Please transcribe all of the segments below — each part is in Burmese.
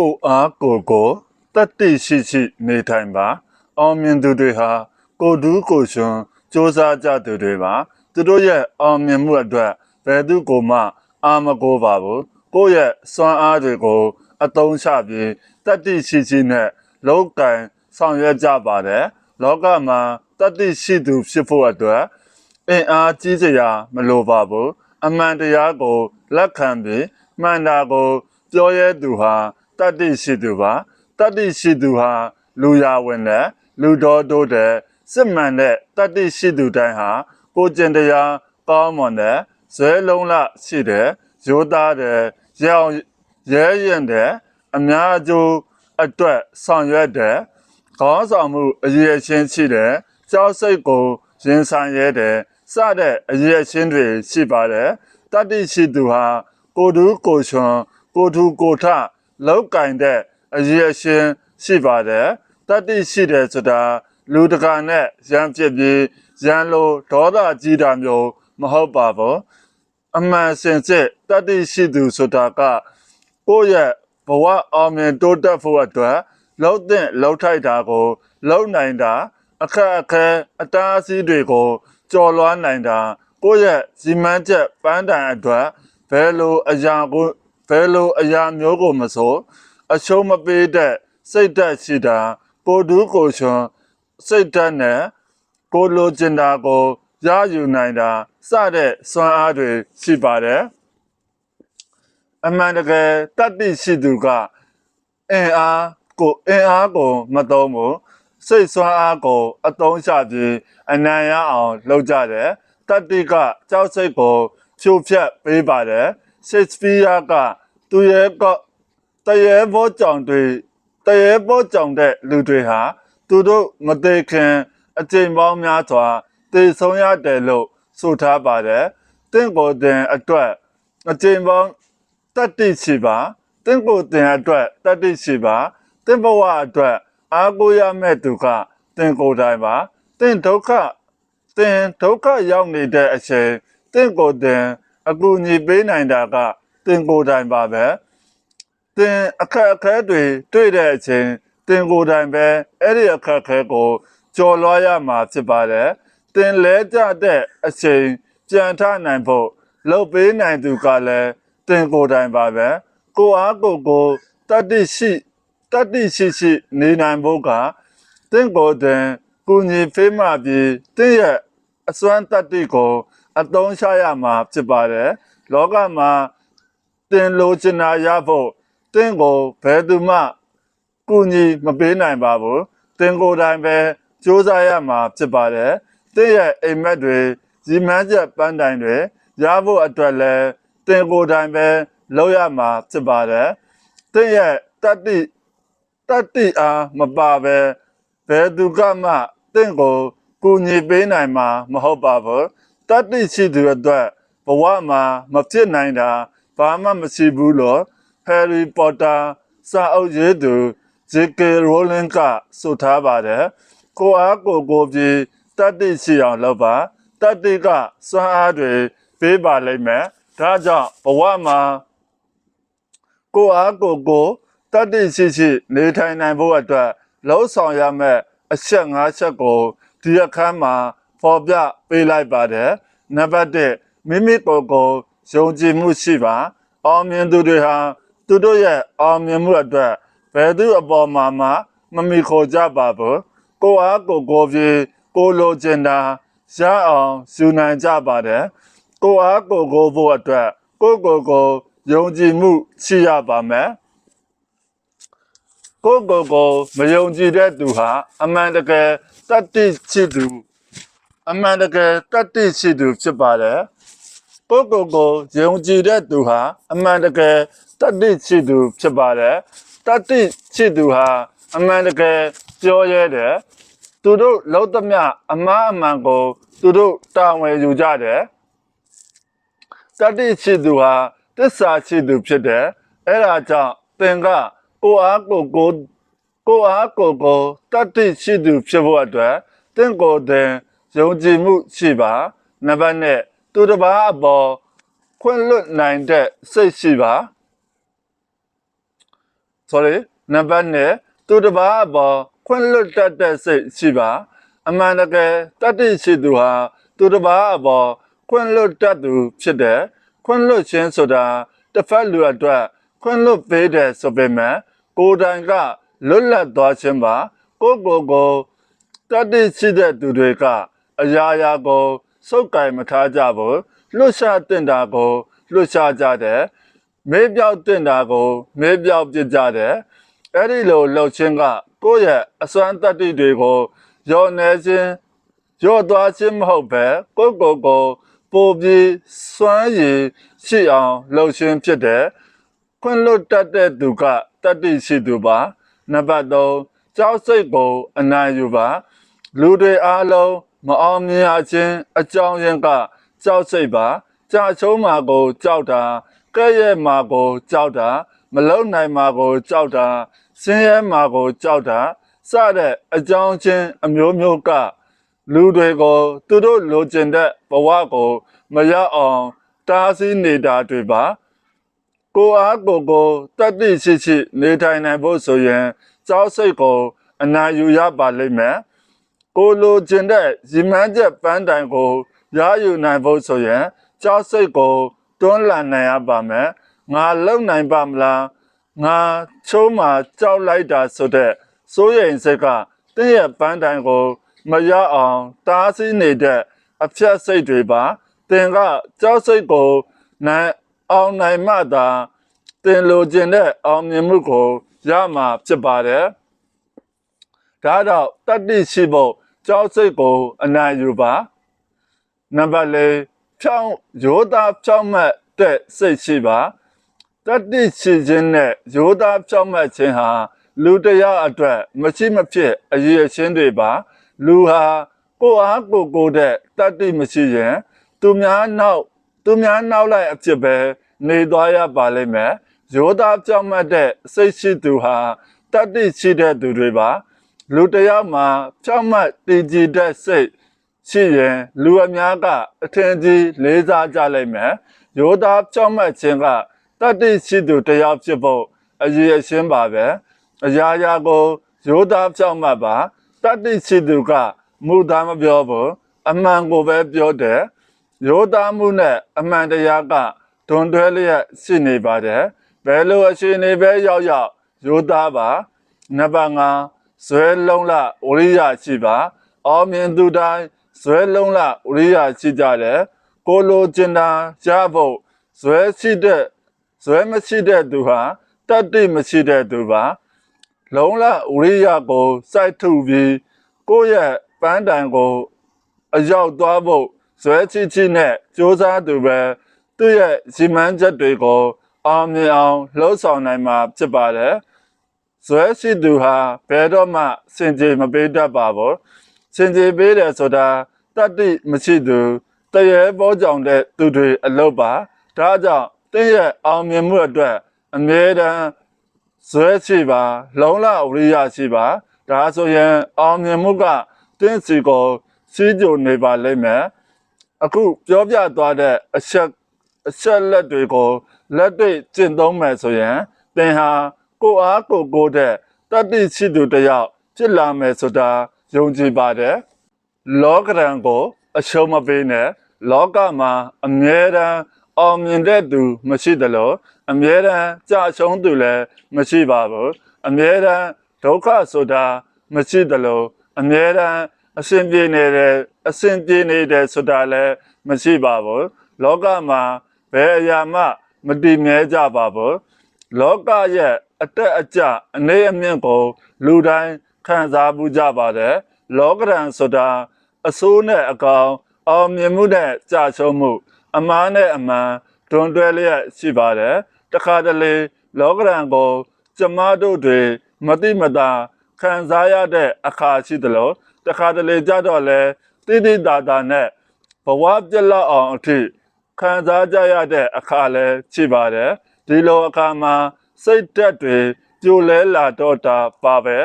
ကိုအားကိုကိုတတ္တိရှိရှိနေထိုင်ပါ အောင်မြင်သူတွေဟာကိုဒူးကိုရှင်စ조사ကြသူတွေပါသူတို့ရဲ့အောင်မြင်မှုအတွက်ဘယ်သူကိုမှ အာမကိုပါဘူးကိုယ့်ရဲ့စွမ်းအားတွေကို အသုံးချပြီးတတ္တိရှိရှိနဲ့လောကံဆောင်ရွက်ကြပါတယ်လောကမှာတတ္တိရှိသူဖြစ်ဖို့အတွက်အင်အားကြီးစရာမလိုပါဘူးအမှန်တရားကိုလက်ခံပြီးမှန်တာကိုပြောရဲသူဟာ တတ္တိရှိသူပါတတ္တိရှိသူဟာလူရဝင်တဲ့လူတော်တို့တဲ့စစ်မှန်တဲ့တတ္တိရှိသူတိုင်းဟာကိုကျင်တရားကောင်းမွန်တဲ့ဇွဲလုံးလရှိတဲ့ရိုးသားတဲ့ရောင်ရဲရင်တဲ့အများအကျိုးအတွက်ဆောင်ရွက်တဲ့ခေါင်းဆောင်မှုအရေးအချင်းရှိတဲ့ကြောက်စိတ်ကိုရင်ဆိုင်ရဲတဲ့စတဲ့အရေးအချင်းတွေရှိပါတယ်တတ္တိရှိသူဟာကိုတူးကိုချွန်ကိုထူကိုထ လောက်ကင်တဲ့အရေးအချင်းရှိပါတယ်တတ္တိရှိတယ်ဆိုတာလူတကာနဲ့ရံဖြစ်ပြီးရန်လိုဒေါသကြီးတာမျိုးမဟုတ်ပါဘူးအမှန်စင်စစ်တတ္တိရှိသူဆိုတာကကိုယ့်ရဲ့ဘဝအောင်မြင်တိုးတက်ဖို့အတွက်လှုပ်တဲ့လှုပ်ထိုက်တာကိုလှုပ်နိုင်တာအခက်အခဲအတားအဆီးတွေကိုကျော်လွှားနိုင်တာကိုယ့်ရဲ့ဇီမန်းချက်ပန်းတိုင်အတွက်ဘယ်လိုအရာကို ဘယ်လိုအရာမျိုးကိုမဆိုအရှုံးမပေးတဲ့စိတ်ဓာတ်ရှိတာကိုယ်တူးကိုယ်ချွန်စိတ်ဓာတ်နဲ့ကိုယ်လိုချင်တာကိုရယူနိုင်တာစတဲ့စွမ်းအားတွေရှိပါတယ်အမှန်တကယ်တတ္တိရှိသူကအင်အားကိုအင်အားကိုမသုံးဘူးစိတ်ဆွမ်းအားကိုအသုံးချပြီးအနံ့ရအောင်လုပ်ကြတယ်တတ္တိကကြောက်စိတ်ကိုဖြိုဖျက်ပေးပါတယ် ရှေ့စပီးယားကသူရဲ့ကတရေဘောကြောင်တွေတရေဘောကြောင်တဲ့လူတွေဟာသူတို့မသေးခင်အချိန်ပေါင်းများစွာတည်ဆုံးရတယ်လို့ဆိုထားပါတယ်တင့်ကိုယ်တင်အတွက်အချိန်ပေါင်းတတ္တိရှိပါတင့်ကိုယ်တင်အတွက်တတ္တိရှိပါတင့်ဘဝအတွက်အာကိုရမဲ့သူကတင်ကိုယ်တိုင်ပါတင်ဒုက္ခတင်ဒုက္ခရောက်နေတဲ့အချိန်တင့်ကိုယ်တင် အကူအညီပေးနိုင်တာကတင်ကိုယ်တိုင်ပါပဲတင်အခက်အခဲတွေတွေ့တဲ့အချိန်တင်ကိုယ်တိုင်ပဲအဲ့ဒီအခက်အခဲကိုကျော်လွှားရမှာဖြစ်ပါတယ်တင်လဲကြတဲ့အချိန်ကြံထနိုင်ဖို့လှုပ်ပေးနိုင်သူကလည်းတင်ကိုယ်တိုင်ပါပဲကိုအားကိုကိုတတ္တိရှိတတ္တိရှိရှိနေနိုင်ဖို့ကတင့်ကိုယ်တင်ကုညီဖေးမှပြီးတင့်ရဲ့အစွမ်းတတ္တိကို အသုံးချရမှာဖြစ်ပါတယ်လောကမှာတင်လိုချင်တာရဖို့တင့်ကိုဘယ်သူမှကုညီမပေးနိုင်ပါဘူးတင်ကိုယ်တိုင်ပဲစူးစမ်းရမှာဖြစ်ပါတယ်တင့်ရဲ့အိမ်မက်တွေဇီမန်းချက်ပန်းတိုင်တွေရဖို့အတွက်လဲတင်ကိုယ်တိုင်ပဲလုပ်ရမှာဖြစ်ပါတယ်တင့်ရဲ့တတ္တိတတ္တိအားမပါပဲဘယ်သူကမှတင့်ကိုကူညီပေးနိုင်မှာမဟုတ်ပါဘူး တတ္တိရှိသူအတွက်ဘဝမှာမဖြစ်နိုင်တာဘာမှမရှိဘူးလို့ဟယ်ရီပေါ်တာစာအုပ်ရေးသူ J.K. Rowling ကဆိုထားပါတယ်ကိုအားကိုကိုပြီးတတ္တိရှိအောင်လုပ်ပါတတ္တိကစွမ်းအားတွေပေးပါလိမ့်မယ်ဒါကြောင့်ဘဝမှာကိုအားကိုကိုတတ္တိရှိရှိနေထိုင်နိုင်ဖို့အတွက်လှုံ့ဆော်ရမယ့်အချက်၅ချက်ကိုဒီအခန်းမှာ ဖော်ပြပေးလိုက်ပါတယ်နံပါတ်1မိမိကိုယ်ကိုယုံကြည်မှုရှိပါအောင်မြင်သူတွေဟာသူတို့ရဲ့အောင်မြင်မှုအတွက်ဘယ်သူအပေါ်မှာမှမမီခေါ်ကြပါဘူးကိုအားကိုကိုပြေကိုလိုချင်တာရအောင်ယူနိုင်ကြပါတယ်ကိုအားကိုကိုဖို့အတွက်ကိုကိုကိုယုံကြည်မှုရှိရပါမယ်ကိုကိုကိုမယုံကြည်တဲ့သူဟာအမှန်တကယ်တတ္တိရှိသူ အမှန်တကယ်တတ္တိရှိသူဖြစ်ပါတယ်ကိုကိုကိုယုံကြည်တဲ့သူဟာအမှန်တကယ်တတ္တိရှိသူဖြစ်ပါတယ်တတ္တိရှိသူဟာအမှန်တကယ်ပြောရဲတယ်သူတို့လောက်သမျှအမှားအမှန်ကို သူတို့တာဝန်ယူကြတယ်တတ္တိရှိသူဟာတစ္ဆာရှိသူဖြစ်တယ်အဲ့ဒါကြောင့်သင်ကကိုအားကိုကိုကိုအားကိုကိုတတ္တိရှိသူဖြစ်ဖို့အတွက်တင့်ကိုယ်တင် ယုံကြည်မှုရှိပါနံပါတ်1သူတစ်ပါးအပေါ်ခွင့်လွတ်နိုင်တဲ့စိတ်ရှိပါ sorry နံပါတ်1သူတစ်ပါးအပေါ်ခွင့်လွတ်တတ်တဲ့စိတ်ရှိပါ အမှန်တကယ်တတ္တိရှိသူဟာသူတစ်ပါးအပေါ်ခွင့်လွတ်တတ်သူဖြစ်တယ်ခွင့်လွတ်ခြင်းဆိုတာတစ်ဖက်လူအတွက်ခွင့်လွတ်ပေးတယ်ဆိုပေမဲ့ကိုယ်တိုင်ကလွတ်လပ်သွားခြင်းပါကိုယ့်ကိုယ်ကိုတတ္တိရှိတဲ့သူတွေက အရာရာကိုစုပ်ကင်မထားကြဘူးလွတ်ရှာတင်တာကိုလွတ်ရှာကြတယ်မေးပြောက်တင်တာကိုမေးပြောက်ပြကြတယ်အဲ့ဒီလိုလှုပ်ခြင်းကကိုယ့်ရဲ့အစွမ်းတတ္တိတွေကိုရောနေခြင်းရောသွားခြင်းမဟုတ်ပဲကိုယ့်ကိုယ်ကိုပိုပြီးစွမ်းရည်ရှိအောင်လှုပ်ခြင်းဖြစ်တယ်ခွင့်လွတ်တတ်တဲ့သူကတတ္တိရှိသူပါနံပါတ်3ကြောက်စိတ်ကိုအနိုင်ယူပါလူတွေအားလုံး မအောင်မြင်ရခြင်းအကြောင်းရင်းကကြောက်စိတ်ပါကြာချုံးမှာကိုကြောက်တာကဲ့ရဲ့မှာကိုကြောက်တာ မလုံနိုင်မှာကိုကြောက်တာဆင်းရဲမှာကိုကြောက်တာစတဲ့အကြောင်းချင်းအမျိုးမျိုးကလူတွေကို သူတို့လိုချင်တဲ့ဘဝကိုမရအောင်တားဆီးနေတာတွေပါကိုအားကိုကိုတတ်သိရှိရှိနေထိုင်နိုင်ဖို့ဆိုရင်ကြောက်စိတ်ကိုအနာယူရပါလိမ့်မယ် ကိုလိုချင်တဲ့ရည်မှန်းချက်ပန်းတိုင်ကိုရယူနိုင်ဖို့ဆိုရင်ကြောက်စိတ်ကိုတွန်းလှန်နိုင်ရပါမယ်ငါလုံနိုင်ပါမလားငါချိုးမှကြောက်လိုက်တာဆိုတဲ့စိုးရိမ်စိတ်ကတင့်ရဲ့ပန်းတိုင်ကိုမရအောင်တားဆီးနေတဲ့အဖြတ်စိတ်တွေပါတင်ကကြောက်စိတ်ကိုနိုင်အောင်နိုင်မှသာတင်လိုချင်တဲ့အောင်မြင်မှုကိုရမှာဖြစ်ပါတယ်ဒါတော့တတ္တိရှိဖို့ ကြောက်စိတ်ကိုအနိုင်ယူပါနံပါတ်၄ဖြောင်းရိုးသားဖြောင်းမှတ်တဲ့စိတ်ရှိပါတတ္တိရှိခြင်းနဲ့ရိုးသားဖြောင်းမှတ်ခြင်းဟာလူတရားအတွက်မရှိမဖြစ်အရေးအချင်းတွေပါ လူဟာကိုယ်အားကိုယ်ကိုယ်တဲ့တတ္တိမရှိရင်သူများနောက်သူများနောက်လိုက်အဖြစ်ပဲနေသွားရပါလိမ့်မယ်ရိုးသားဖြောင်းမှတ်တဲ့စိတ်ရှိသူဟာတတ္တိရှိတဲ့သူတွေပါ လူတရားမှာဖြောင်းမှတ်တည်ကြည်တဲ့စိတ်ရှိရင်လူအများကအထင်ကြီးလေးစားကြလိမ့်မယ်။ရိုးသားဖြောင့်မတ်ခြင်းကတတ္တိရှိသူတစ်ယောက်ဖြစ်ဖို့အရေးအရှင်းပါပဲ။အရာရာကိုရိုးသားဖြောင့်မတ်ပါတတ္တိရှိသူကမူသားမပြောဘူးအမှန်ကိုပဲပြောတယ်။ရိုးသားမှုနဲ့အမှန်တရားကတွန်တွဲလျက်ရှိနေပါတယ်။ဘယ်လိုအခြေအနေပဲရောက်ရောက်ရိုးသားပါ။နံပါတ်5 ဇွဲလုံးလဝရိယရှိပါအောင်မြင်သူတိုင်းဇွဲလုံးလဝရိယရှိကြတယ်ကိုလိုကျင်တာရဖို့ဇွဲရှိတဲ့ဇွဲမရှိတဲ့သူဟာတတ္တိမရှိတဲ့သူပါလုံးလဝရိယကိုစိုက်ထုတ်ပြီးကိုယ့်ရဲ့ပန်းတိုင်ကိုအရောက်သွားဖို့ဇွဲချီချီနဲ့စ조사သူပဲသူ့ရဲ့ဇီမန်းချက်တွေကိုအောင်မြင်အောင်လှုပ်ဆောင်နိုင်မှာဖြစ်ပါတယ် ဇွဲရှိသူဟာဘယ်တော့မှစင်ကြေမပေးတတ်ပါဘူးစင်ကြေပေးတယ်ဆိုတာတတ္တိမရှိသူတရေပေါ်ကြောင်တဲ့သူတွေအလုပ်ပါဒါကြောင့်တင်းရဲ့အောင်မြင်မှုအတွက်အမြဲတမ်းဇွဲရှိပါ လုံလဝရိယရှိပါဒါဆိုရင်အောင်မြင်မှုကတင်းစီကိုစီးကြုံနေပါလိမ့်မယ်အခုပြောပြသွားတဲ့အချက်အချက်လက်တွေကိုလက်တွေ့ကျင့်သုံးမယ်ဆိုရင်သင်ဟာ ကိုယ်အားကိုယ်ကိုယ်တဲ့တတ္တိရှိသူတစ်ယောက်ဖြစ်လာမယ်ဆိုတာယုံကြည်ပါတယ်လောကရန်ကို အရှုံးမပေးနဲ့လောကမှာအမြဲတမ်းအောင်မြင်တဲ့သူမရှိသလိုအမြဲတမ်းကြာရှုံးသူလည်းမရှိပါဘူးအမြဲတမ်းဒုက္ခဆိုတာမရှိသလိုအမြဲတမ်းအစဉ်ပြေနေတယ်အစဉ်ပြေနေတယ်ဆိုတာလည်းမရှိပါဘူးလောကမှာဘယ်အရာမှမတည်မြဲကြပါဘူး လောကရဲ့အတက်အကျအနေအမြင့်ကိုလူတိုင်းခံစားမှုကြပါတယ်လောကရန်ဆိုတာအဆိုးနဲ့အကောင်အောင်မြင်မှုနဲ့ကြာရှုံးမှု အမားနဲ့အမှန်တွန်တွဲလျက်ရှိပါတယ်တခါတလေလောကရန်ကို ကျမတို့တွေမတိမတာခံစားရတဲ့အခါရှိသလိုတခါတလေကြတော့လဲတိတိတာတာနဲ့ဘဝပြက်လောက်အောင်အထိခံစားကြရတဲ့အခါလည်းရှိပါတယ် ဒီလိုအခါမှာစိတ်တက်တွေပြိုလဲလာတော့တာပါပဲ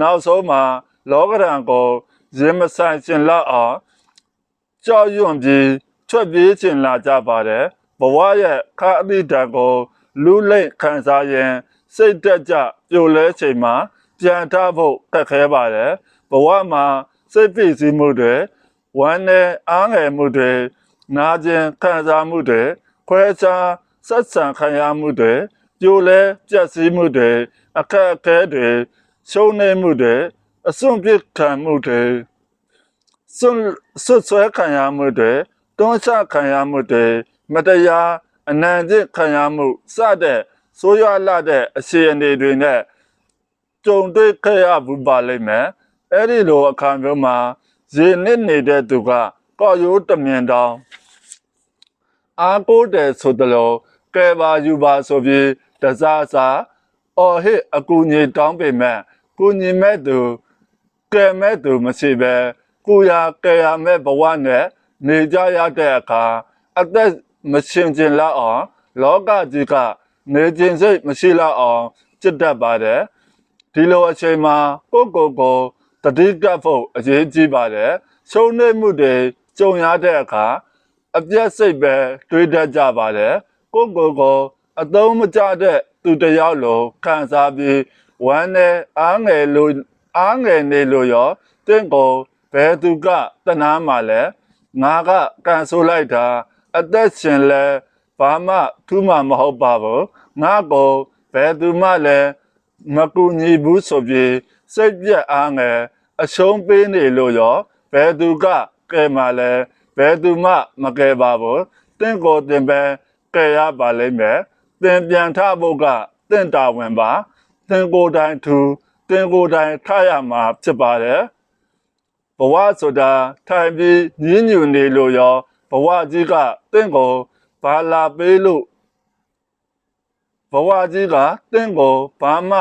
နောက်ဆုံးမှာလောကရန်ကိုရင်မဆိုင်ရှင်လောက်အောင်ကြောက်ရွံ့ပြီးထွက်ပြေးခြင်းလာကြပါတယ်ဘဝရဲ့ခါအတိတံကိုလူလိမ့်ခံစားရင်စိတ်တက်ကြပြိုလဲချိန်မှာပြန်ထဖို့ခက်ခဲပါတယ်ဘဝမှာစိတ်ဖိစီးမှုတွေဝမ်းနဲ့အားငယ်မှုတွေနာကျင်ခံစားမှုတွေခွဲခြား ဆက်ဆံခံရမှုတွေပြိုလဲပြက်စီးမှုတွေအခက်အခဲတွေရှုံးနေမှုတွေအစွန့်ပစ်ခံမှုတွေစွန့်ဆွတ်ဆွဲခံရမှုတွေတွန်းချခံရမှုတွေမတရားအနန္တခံရမှုစတဲ့ဆိုးရွားလာတဲ့အခြေအနေတွေနဲ့ကြုံတွေ့ခဲ့ရဘူးပါလိမ့်မယ်အဲ့ဒီလိုအခါမျိုးမှာဇေနစ်နေတဲ့သူကကောက်ရိုးတမြင်တောင် အားကိုးတယ်ဆိုတလို့ကဲပါယူပါဆိုပြီးတစားစားအော်ဟစ်အကူကြီးတောင်းပေမဲ့ကူညီမဲ့သူကဲမဲ့သူမရှိပဲကိုရကဲရမဲ့ဘဝနဲ့နေကြရတဲ့အခါအသက်မရှင်ကျင်လောက်အောင်လောကကြီးကနေခြင်းစိတ်မရှိလောက်အောင်จิตတတ်ပါတယ်ဒီလိုအချိန်မှာကိုယ့်ကိုယ်ကိုတတိကပ်ဖို့အရေးကြီးပါတယ်ရှုံးနေမှုတွေကြုံရတဲ့အခါ အပြတ်စိတ်ပဲတွေးတတ်ကြပါတယ်ကိုယ့်ကိုယ်ကိုအသုံးမကျတဲ့သူတစ်ယောက်လိုခံစားပြီးဝမ်းနဲ့အားငယ်လို့အားငယ်နေလို့ရောတင့်ကိုဘယ်သူကတနာမှလဲငါကကန်ဆိုးလိုက်တာအသက်ရှင်လဲဘာမှထူးမှမဟုတ်ပါဘူးငါကိုဘယ်သူမှလည်းမကူညီဘူးဆိုပြီးစိတ်ပြက်အားငယ်အရှုံးပေးနေလို့ရောဘယ်သူကကဲမှလဲ ဘယ်သူမှမကဲပါဘူးတင့်ကိုတင်ပဲကဲရပါလိမ့်မယ်တင်ပြန်ထဖို့ကတင့်တာဝန်ပါတင်ကိုယ်တိုင်သူတင်ကိုယ်တိုင်ထရမှာဖြစ်ပါတယ်ဘဝဆိုတာထိုင်ပြီးညင်းညူနေလို့ရောဘဝကြီးကတင့်ကိုဘာလာပေးလို့ဘဝကြီးကတင့်ကိုဘာမှ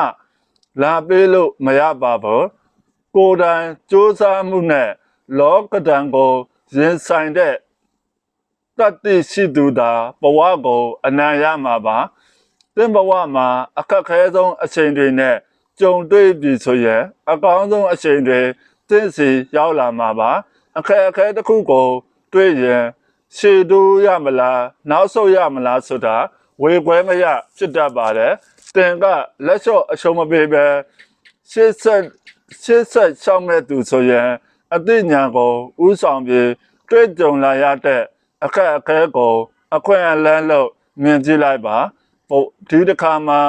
လာပေးလို့မရပါဘူးကိုယ်တိုင်စူးစမ်းမှုနဲ့လောကဒဏ်ကို ရင်ဆိုင်တဲ့တတ္တိရှိသူသာဘဝကိုအနံ့ရမှာပါသင်ဘဝမှာအခက်ခဲဆုံးအချိန်တွေနဲ့ကြုံတွေ့ပြီဆိုရင်အကောင်းဆုံးအချိန်တွေသင်စီရောက်လာမှာပါအခက်အခဲတစ်ခုကို တွေ့ရင်ရှေ့တိုးရမလားနောက်ဆုတ်ရမလားဆိုတာဝေခွဲမရဖြစ်တတ်ပါတယ်တင်ကလက်လျှော့အရှုံးမပေးပဲရှေ့ဆက်ရှေ့ဆက်ရှောက်မဲ့သူဆိုရင် အသိဉာဏ်ကိုဥဆောင်ပြီးတွေ့ကြုံလာရတဲ့အခက်အခဲကို အခွင့်အလန်းလို့မြင်ကြည့်လိုက်ပါဟုတ်ဒီတစ်ခါမှာ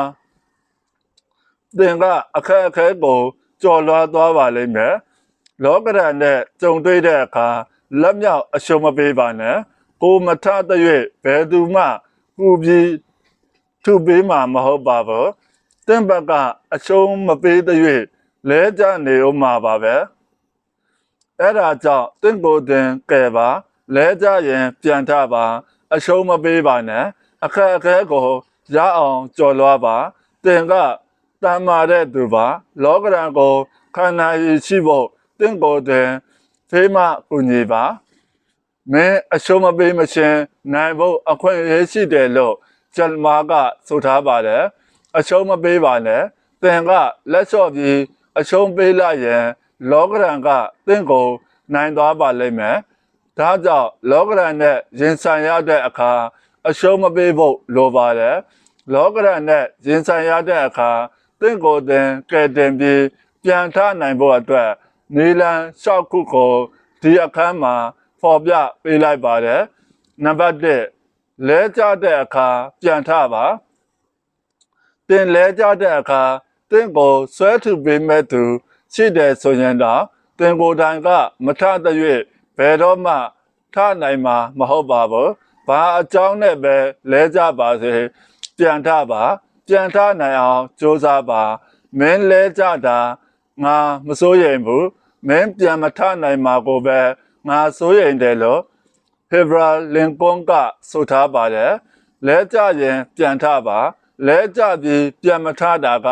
သင်ကအခက်အခဲကိုကြော်လွှားသွားပါလိမ့်မယ်လောကရန်နဲ့ကြုံတွေ့တဲ့အခါလက်မြောက်အရှုံးမပေးပါနဲ့ကိုမထတဲ့၍ဘယ်သူမှကူပြီးသူပေးမှာမဟုတ်ပါဘူးတင့်ဘက်ကအရှုံးမပေးတဲ့၍လဲကြနေဦးမှာပါပဲ အဲ့ဒါကြောင့်တင့်ကိုယ်တင်ကဲပါလဲကြရင်ပြန်ထပါ အရှုံးမပေးပါနဲ့အခက်အခဲကိုရအောင်ကြော်လွှားပါတင်ကတမ်းမာတဲ့သူပါ လောကရန်ကိုခန္ဓာရည်ရှိဖို့တင့်ကိုယ်တင်ဖေးမကူညီပါမင်းအရှုံးမပေးမရှင်နိုင်ဖို့အခွင့်အရေးရှိတယ်လို့ဂျလမာကဆိုထားပါတယ်အရှုံးမပေးပါနဲ့သင်ကလက်လျှော့ပြီးအရှုံးပေးလိုက်ရင် လောကရန်ကသင်ကိုနိုင်သွားပါလိမ့်မယ်ဒါကြောင့်လောကရန်နဲ့ရင်ဆိုင်ရတဲ့အခါအရှုံးမပေးဖို့လိုပါတယ်လောကရန်နဲ့ရင်ဆိုင်ရတဲ့အခါသင်ကိုယ်တင်ကဲတင်ပြီးပြန်ထနိုင်ဖို့အတွက်နီလန်လျှောက်ခုကိုဒီအခန်းမှာဖော်ပြပေးလိုက်ပါတယ်နံပါတ်1လဲကြတဲ့အခါပြန်ထပါတင်လဲကြတဲ့အခါတင့်ကိုဆွဲထုပေးမဲ့သူ ရှိတယ်ဆိုရင်တော့တင်ကိုယ်တိုင်ကမထတဲ့၍ဘယ်တော့မှထနိုင်မှာမဟုတ်ပါဘူးဘာအကြောင်းနဲ့ပဲလဲကြပါစေပြန်ထပါပြန်ထနိုင်အောင်စ조사ပါမင်းလဲကြတာငါမစိုးရိမ်ဘူးမင်းပြန်မထနိုင်မှာကိုပဲငါစိုးရိမ်တယ်လို့ဖေဗရာလင်ကွန်ကဆိုထားပါတယ်လဲကြရင်ပြန်ထပါလဲကြပြီးပြန်မထတာက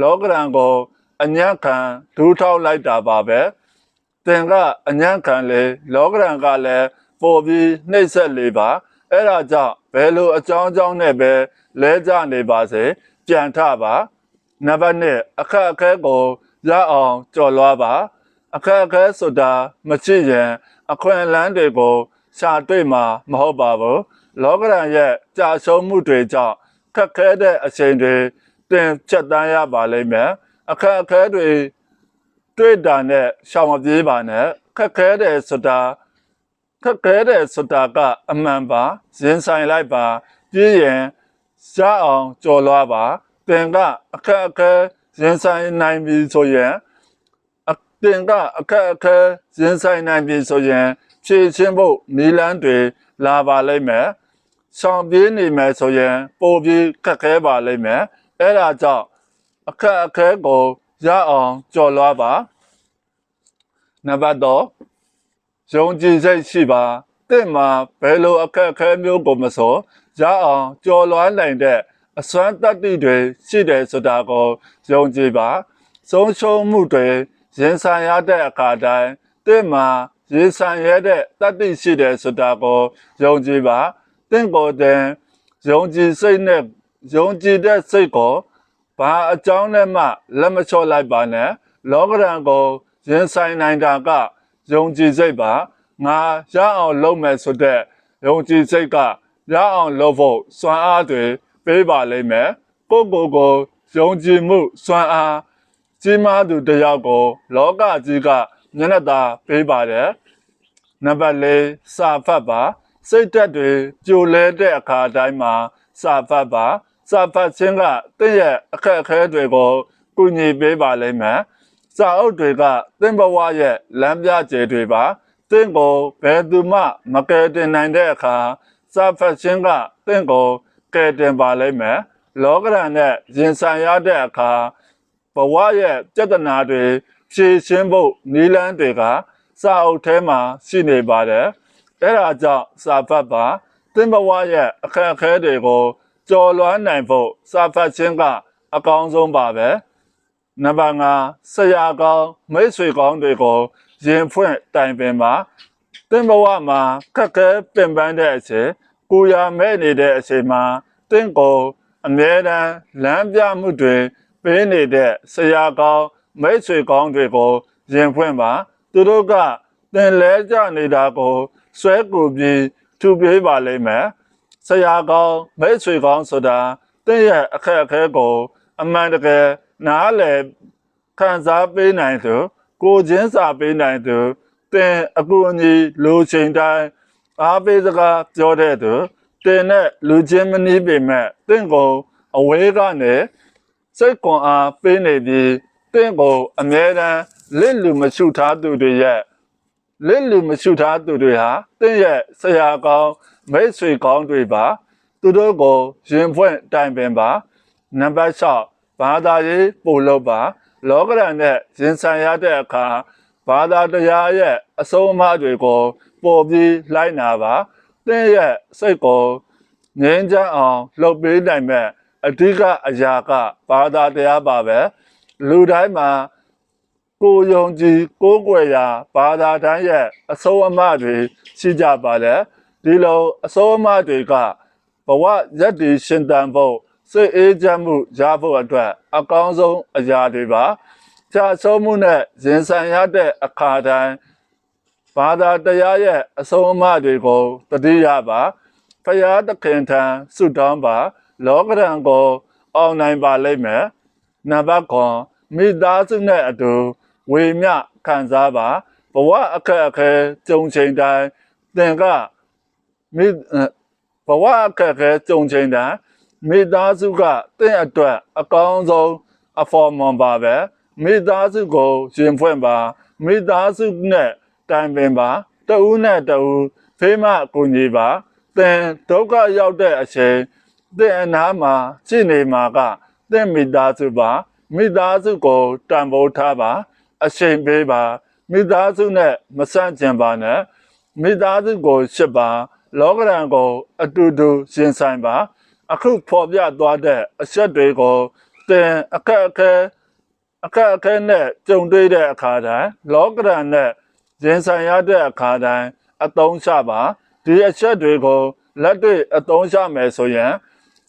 လောကရန်ကို အညံ့ခံဒူးထောက်လိုက်တာပါပဲသင်ကအညံ့ခံလေလောကရန်ကလည်းပို့ပြီးနှိမ့်ဆက်လေပါအဲ့ဒါကြောင့်ဘယ်လိုအကြောင်းအကြောင်းနဲ့ပဲလဲကြနေပါစေပြန်ထပါနံပါတ်1အခက်အခဲကိုရအောင်ကြော်လွှားပါအခက်အခဲဆိုတာမချစ်ရင်အခွင့်အလမ်းတွေကိုရှာတွေ့မှာမဟုတ်ပါဘူးလောကရန်ရဲ့ကြာရှုံးမှုတွေကြောင့်ခက်ခဲတဲ့အချိန်တွေတင်ချက်တန်းရပါလိမ့်မယ် အခက်အခဲတွေတွေ့တာနဲ့ရှောင်မပြေးပါနဲ့ခက်ခဲတယ်ဆိုတာခက်ခဲတယ်ဆိုတာကအမှန်ပါရင်ဆိုင်လိုက်ပါပြည့်ရင်ရအောင်ကြော်လွားပါတင်ကအခက်အခဲရင်ဆိုင်နိုင်ပြီဆိုရင်အတင်ကအခက်အခဲရင်ဆိုင်နိုင်ပြီဆိုရင်ဖြည့်ချင်းဖို့နီလန်းတွေလာပါလိမ့်မယ်။ဆောင်ပြေးနေမယ်ဆိုရင်ပိုပြီးခက်ခဲပါလိမ့်မယ်။အဲဒါကြောင့် အခက်အခဲကိုရအောင်ကြော်လွားပါ။နံပါတ်တော့ယုံကြည်စိတ်ရှိပါတင့်မှာဘယ်လိုအခက်အခဲမျိုးကိုမဆိုရအောင်ကြော်လွားနိုင်တဲ့အစွမ်းတတ္တိတွေရှိတယ်ဆိုတာကိုယုံကြည်ပါဆုံးရှုံးမှုတွေရင်ဆိုင်ရတဲ့အခါတိုင်းတင့်မှာရင်ဆိုင်ရတဲ့တတ္တိရှိတယ်ဆိုတာကိုယုံကြည်ပါတင့်ကိုယ်တင်ယုံကြည်စိတ်နဲ့ယုံကြည်တဲ့စိတ်ကို ဘာအကြောင်းနဲ့မှလက်မချော့လိုက်ပါနဲ့လောကရန်ကိုရင်ဆိုင်နိုင်တာကယုံကြည်စိတ်ပါငါရအောင်လုပ်မယ်ဆိုတဲ့ယုံကြည်စိတ်ကရအောင်လုပ်ဖို့စွမ်းအားတွေပေးပါလိမ့်မယ်ကိုယ့်ကိုယ်ကိုယုံကြည်မှုစွမ်းအားကြီးမားသူတစ်ယောက်ကို လောကကြီးကမျက်နှာသာပေးပါတယ်နံပါတ်၄စာဖတ်ပါ စိတ်ဓာတ်တွေကြိုလဲတဲ့အခါတိုင်းမှာစာဖတ်ပါ စာဖတ်ခြင်းကတင့်ရဲ့အခက်အခဲတွေကိုကူညီပေးပါလိမ့်မယ်စာအုပ်တွေကတင့်ဘဝရဲ့လမ်းပြကျေတွေပါတင့်ကိုဘယ်သူမှမကယ်တင်နိုင်တဲ့အခါစာဖတ်ခြင်းကတင့်ကိုကယ်တင်ပါလိမ့်မယ်လောကရန်နဲ့ရင်ဆိုင်ရတဲ့အခါဘဝရဲ့ပြဿနာတွေဖြေရှင်းဖို့နည်းလမ်းတွေကစာအုပ်ထဲမှာရှိနေပါတယ်အဲ့ဒါကြောင့်စာဖတ်ပါသင်ဘဝရဲ့အခက်အခဲတွေကို ကျော်လွှမ်းနိုင်ဖို့စာဖတ်ခြင်းကအကောင်းဆုံးပါပဲနံပါတ်5ဆရာကောင်းမိတ်ဆွေကောင်းတွေကိုရင်ဖွင့်တိုင်ပင်ပါသင်ဘဝမှာခက်ခဲပင်ပန်းတဲ့အချိန်ကိုရမဲ့နေတဲ့အချိန်မှာတင့်ကိုအမြဲတမ်းလမ်းပြမှုတွေပေးနေတဲ့ဆရာကောင်းမိတ်ဆွေကောင်းတွေကိုရင်ဖွင့်ပါ သူတို့ကသင်လဲကြနေတာကိုဆွဲကူပြီးထူပေးပါလိမ့်မယ် ဆရာကောင်းမိတ်ဆွေကောင်းဆိုတာတင့်ရဲ့အခက်အခဲကိုအမှန်တကယ်နားလည်ခံစားပေးနိုင်သူကိုချင်းစာပေးနိုင်သူသင်အကူအညီလိုချိန်တိုင်းအားပေးစကားပြောတဲ့သူတင်နဲ့လူချင်းမနှီးပေမဲ့တင့်ကိုအဝေးကနေစိတ်ကွန်အားပေးနေပြီးတင့်ကိုအမြဲတမ်းလစ်လူမရှုထားသူတွေရဲ့လစ်လူမရှုထားသူတွေဟာတင့်ရဲ့ဆရာကောင်း မိတ်ဆွေကောင်းတွေပါ သူတို့ကိုရင်ဖွင့်တိုင်ပင်ပါနံပါတ်6ဘာသာရေးပို့လို့ပါ လောကရန်နဲ့ရင်ဆိုင်ရတဲ့အခါဘာသာတရားရဲ့အဆုံးအမတွေကိုပို့ပြီးလိုက်နာပါတင့်ရဲ့စိတ်ကိုငြင်းချမ်းအောင်လှုပ်ပေးနိုင်မဲ့အဓိကအရာကဘာသာတရားပါပဲလူတိုင်းမှာကိုယုံကြည်ကိုးကွယ်ရာဘာသာတိုင်းရဲ့အဆုံးအမတွေရှိကြပါတယ် ဒီလိုအဆုံးအမတွေကဘဝရက်တည်ရှင်တန်ဖို့စိတ်အေးချမ်းမှုရဖို့အတွက် အကောင်းဆုံးအရာတွေပါခြားဆုံးမှုနဲ့ရင်ဆိုင်ရတဲ့အခါတိုင်းဘာသာတရားရဲ့အဆုံးအမတွေကိုတတိယပါဖရာသခင်ထံဆုတောင်းပါ လောကရန်ကို အောင်နိုင်ပါလိမ့်မယ်နံပါတ်9မိသားစုနဲ့အတူဝေမျှခံစားပါဘဝအခက်အခဲကြုံချိန်တိုင်းသင်က မိဘဝအခက်အခဲကြုံချိန်တိုင်းမိသားစုကတင့်အတွက်အကောင်းဆုံးအဖော်မွန်ပါပဲမိသားစုကိုရှင်ဖွင့်ပါမိသားစုနဲ့တိုင်ပင်ပါတဦးနဲ့တဦးဖေးမကူညီပါသင်ဒုက္ခရောက်တဲ့အချိန်သင်အနာမှာရှိနေမှာကသင်မိသားစုပါမိသားစုကိုတန်ဖိုးထားပါ အချိန်ပေးပါမိသားစုနဲ့မဆန့်ကျင်ပါနဲ့မိသားစုကိုရှစ်ပါ လောကရန်ကိုအတူတူရှင်ဆိုင်ပါ အခုဖော်ပြသွားတဲ့အချက်တွေကိုသင်အခက်အခဲအခက်အခဲနဲ့ကြုံတွေ့တဲ့အခါတိုင်းလောကရန်နဲ့ရင်ဆိုင်ရတဲ့အခါတိုင်းအသုံးချပါဒီအချက်တွေကိုလက်တွေ့အသုံးချမယ်ဆိုရင်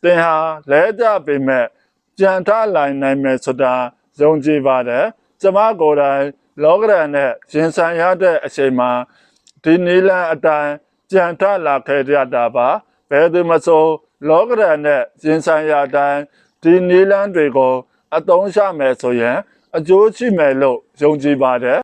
သင်ဟာလဲကြပေမဲ့ကြံထားလိုက်နိုင်မယ်ဆိုတာယုံကြည်ပါတယ်ကျမကိုယ်တိုင်လောကရန်နဲ့ရင်ဆိုင်ရတဲ့အချိန်မှာဒီနီလန်အတိုင်း ကြံထလာခဲ့ရတာပါဘယ်သူမဆိုလောကရန်နဲ့ရင်ဆိုင်ရတိုင်းဒီနည်းလမ်းတွေကို အသုံးချမယ်ဆိုရင်အကျိုးရှိမယ်လို့ယုံကြည်ပါတယ်